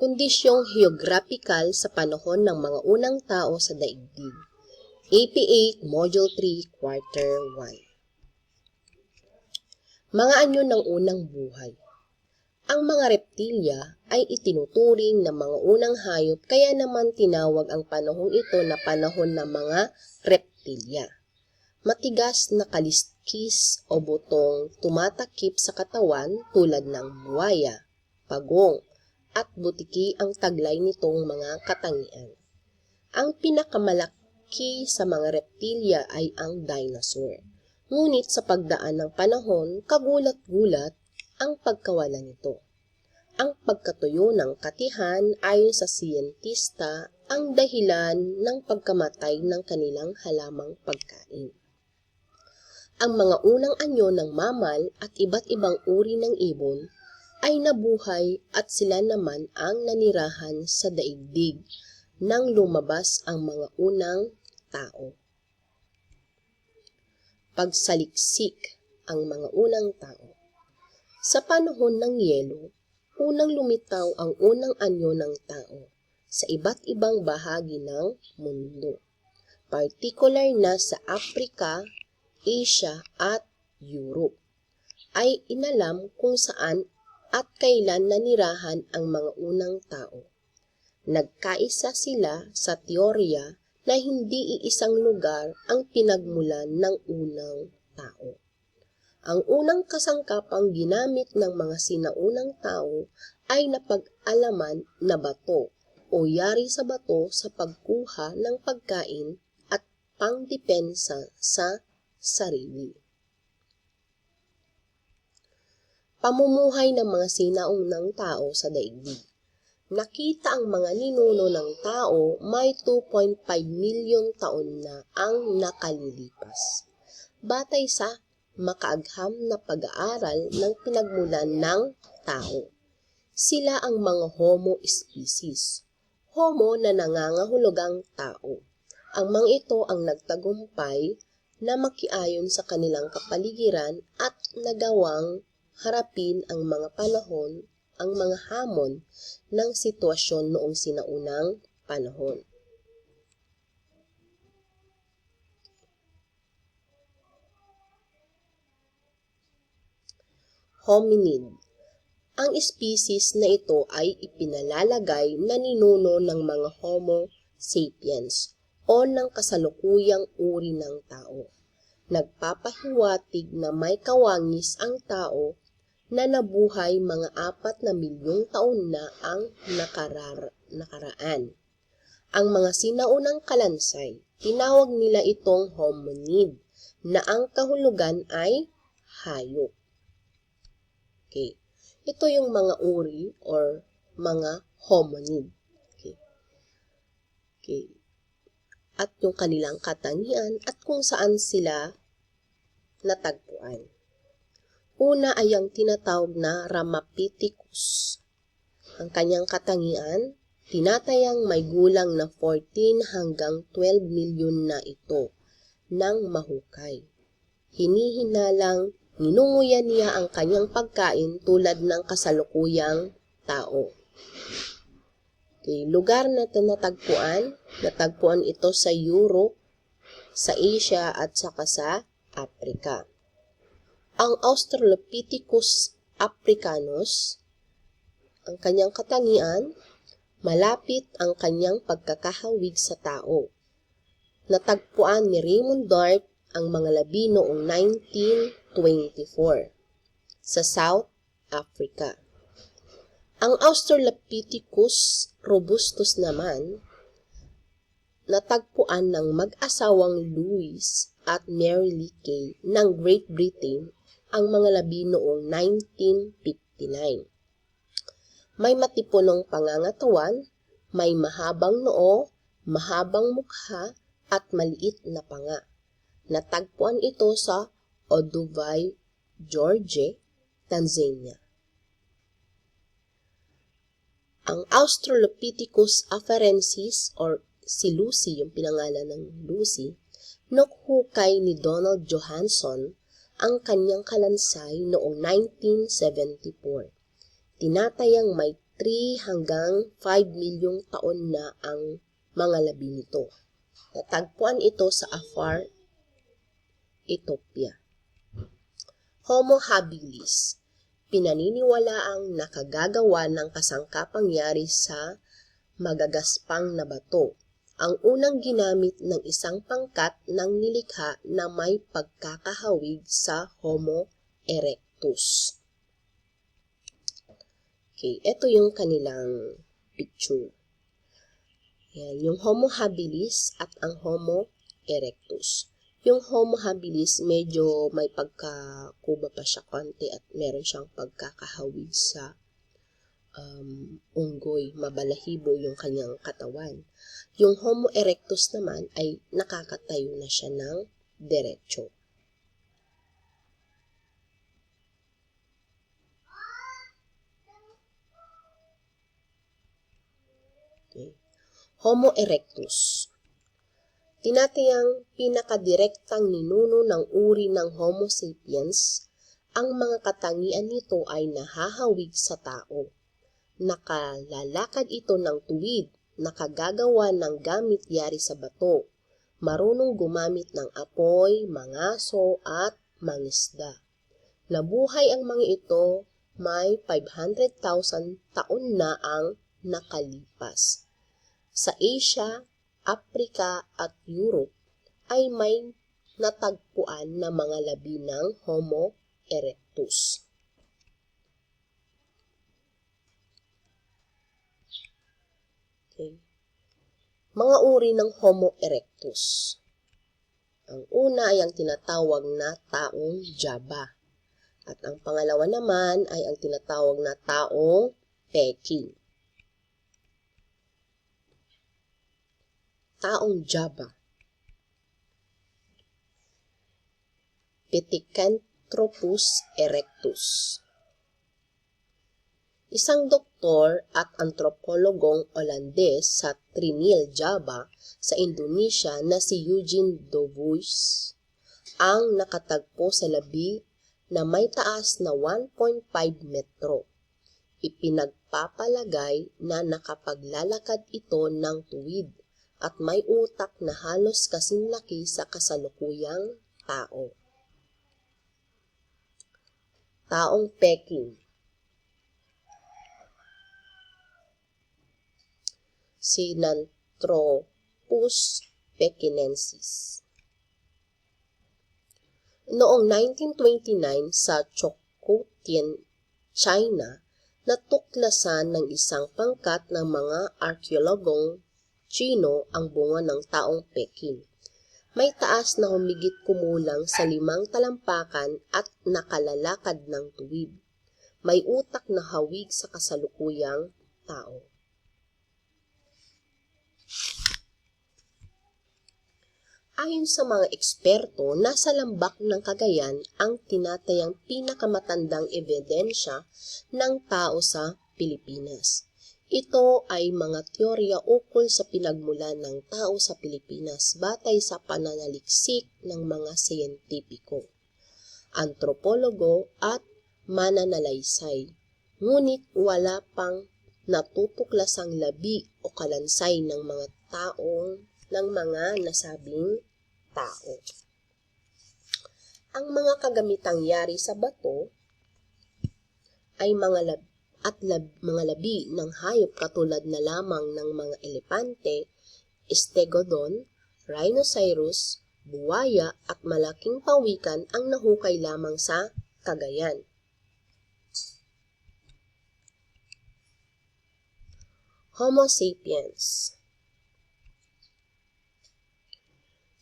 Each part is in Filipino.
Kondisyong Geographical sa panahon ng mga unang tao sa daigdig. AP8, Module 3, Quarter 1. Mga anyo ng unang buhay. Ang mga reptilya ay itinuturing na mga unang hayop kaya naman tinawag ang panahong ito na panahon ng mga reptilya. Matigas na kaliskis o butong tumatakip sa katawan tulad ng buwaya, pagong, at butiki ang taglay nitong mga katangian. Ang pinakamalaki sa mga reptilya ay ang dinosaur. Ngunit sa pagdaan ng panahon, kagulat-gulat ang pagkawala nito. Ang pagkatuyo ng katihan ayon sa siyentista ang dahilan ng pagkamatay ng kanilang halamang pagkain. Ang mga unang anyo ng mamal at iba't ibang uri ng ibon ay nabuhay at sila naman ang nanirahan sa daigdig nang lumabas ang mga unang tao. Pagsaliksik ang mga unang tao. Sa panahon ng yelo, unang lumitaw ang unang anyo ng tao sa iba't ibang bahagi ng mundo, particular na sa Africa, Asia at Europe, ay inalam kung saan at kailan nanirahan ang mga unang tao. Nagkaisa sila sa teorya na hindi iisang lugar ang pinagmulan ng unang tao. Ang unang kasangkapang ginamit ng mga sinaunang tao ay napag-alaman na bato o yari sa bato sa pagkuha ng pagkain at pangdepensa sa sarili. Pamumuhay ng mga sinaunang tao sa daigdig. Nakita ang mga ninuno ng tao may 2.5 milyong taon na ang nakalilipas. Batay sa makaagham na pag-aaral ng pinagmulan ng tao. Sila ang mga homo species. Homo na nangangahulugang tao. Ang mga ito ang nagtagumpay na makiayon sa kanilang kapaligiran at nagawang harapin ang mga panahon, ang mga hamon ng sitwasyon noong sinaunang panahon. Hominid Ang species na ito ay ipinalalagay na ninuno ng mga Homo sapiens o ng kasalukuyang uri ng tao. Nagpapahiwatig na may kawangis ang tao na nabuhay mga apat na milyong taon na ang nakarar nakaraan. Ang mga sinaunang kalansay, tinawag nila itong hominid, na ang kahulugan ay hayop. Okay. Ito yung mga uri or mga hominid. Okay. Okay. At yung kanilang katangian at kung saan sila natagpuan. Una ay ang tinatawag na Ramapithecus. Ang kanyang katangian, tinatayang may gulang na 14 hanggang 12 milyon na ito ng mahukay. Hinihinalang ninunguyan niya ang kanyang pagkain tulad ng kasalukuyang tao. Okay, lugar na natagpuan, natagpuan ito sa Europe, sa Asia at saka sa Africa. Ang Australopithecus africanus, ang kanyang katangian, malapit ang kanyang pagkakahawig sa tao. Natagpuan ni Raymond Dart ang mga labi noong 1924 sa South Africa. Ang Australopithecus robustus naman, natagpuan ng mag-asawang Louis at Mary Leakey ng Great Britain ang mga labi noong 1959. May matipunong pangangatawan, may mahabang noo, mahabang mukha, at maliit na panga. Natagpuan ito sa Olduvai, Georgia, Tanzania. Ang Australopithecus afarensis or si Lucy, yung pinangalan ng Lucy, nukhukay ni Donald Johansson ang kanyang kalansay noong 1974. Tinatayang may 3 hanggang 5 milyong taon na ang mga labi nito. Natagpuan ito sa Afar, Ethiopia. Homo habilis pinaniniwalaang nakagagawa ng kasangkapangyari sa magagaspang na bato. Ang unang ginamit ng isang pangkat ng nilikha na may pagkakahawig sa Homo erectus. Okay, ito yung kanilang picture. Yan, yung Homo habilis at ang Homo erectus. Yung Homo habilis, medyo may pagkakuba pa siya konti at meron siyang pagkakahawig sa um, unggoy, mabalahibo yung kanyang katawan. Yung Homo erectus naman ay nakakatayo na siya ng diretso. Okay. Homo erectus. Tinatayang pinakadirektang ninuno ng uri ng Homo sapiens, ang mga katangian nito ay nahahawig sa tao. Nakalalakad ito ng tuwid, nakagagawa ng gamit yari sa bato, marunong gumamit ng apoy, mangaso at mangisda. Nabuhay ang mga ito, may 500,000 taon na ang nakalipas. Sa Asia, Africa at Europe ay may natagpuan na mga labi ng Homo erectus. Okay. Mga uri ng Homo erectus. Ang una ay ang tinatawag na taong Java. At ang pangalawa naman ay ang tinatawag na taong Peking. taong Java. Pithecanthropus erectus. Isang doktor at antropologong Olandes sa Trinil, Java sa Indonesia na si Eugene Dovuis ang nakatagpo sa labi na may taas na 1.5 metro. Ipinagpapalagay na nakapaglalakad ito ng tuwid at may utak na halos kasing laki sa kasalukuyang tao. Taong Peking Sinanthropus pekinensis Noong 1929 sa Choukoutien, China, natuklasan ng isang pangkat ng mga arkeologong Chino ang bunga ng taong Peking. May taas na humigit kumulang sa limang talampakan at nakalalakad ng tuwid. May utak na hawig sa kasalukuyang tao. Ayon sa mga eksperto, nasa lambak ng Cagayan ang tinatayang pinakamatandang ebidensya ng tao sa Pilipinas. Ito ay mga teorya ukol sa pinagmulan ng tao sa Pilipinas batay sa pananaliksik ng mga siyentipiko, antropologo at mananalaysay. Ngunit wala pang natutuklasang labi o kalansay ng mga taong ng mga nasabing tao. Ang mga kagamitang yari sa bato ay mga lab at lab, mga labi ng hayop katulad na lamang ng mga elepante, stegodon, rhinoceros, buwaya at malaking pawikan ang nahukay lamang sa Cagayan. Homo sapiens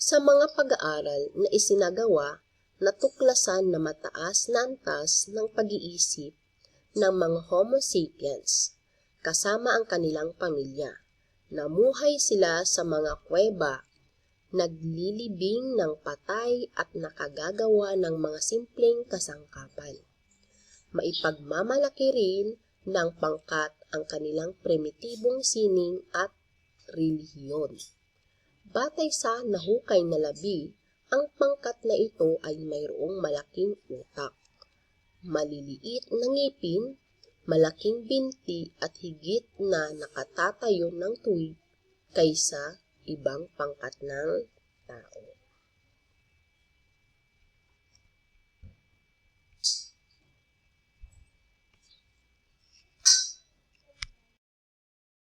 Sa mga pag-aaral na isinagawa, natuklasan na mataas na antas ng pag-iisip ng mga Homo sapiens, kasama ang kanilang pamilya. Namuhay sila sa mga kuweba, naglilibing ng patay at nakagagawa ng mga simpleng kasangkapan. Maipagmamalaki rin ng pangkat ang kanilang primitibong sining at relihiyon. Batay sa nahukay na labi, ang pangkat na ito ay mayroong malaking utak maliliit na ngipin, malaking binti at higit na nakatatayo ng tuwid kaysa ibang pangkat ng tao.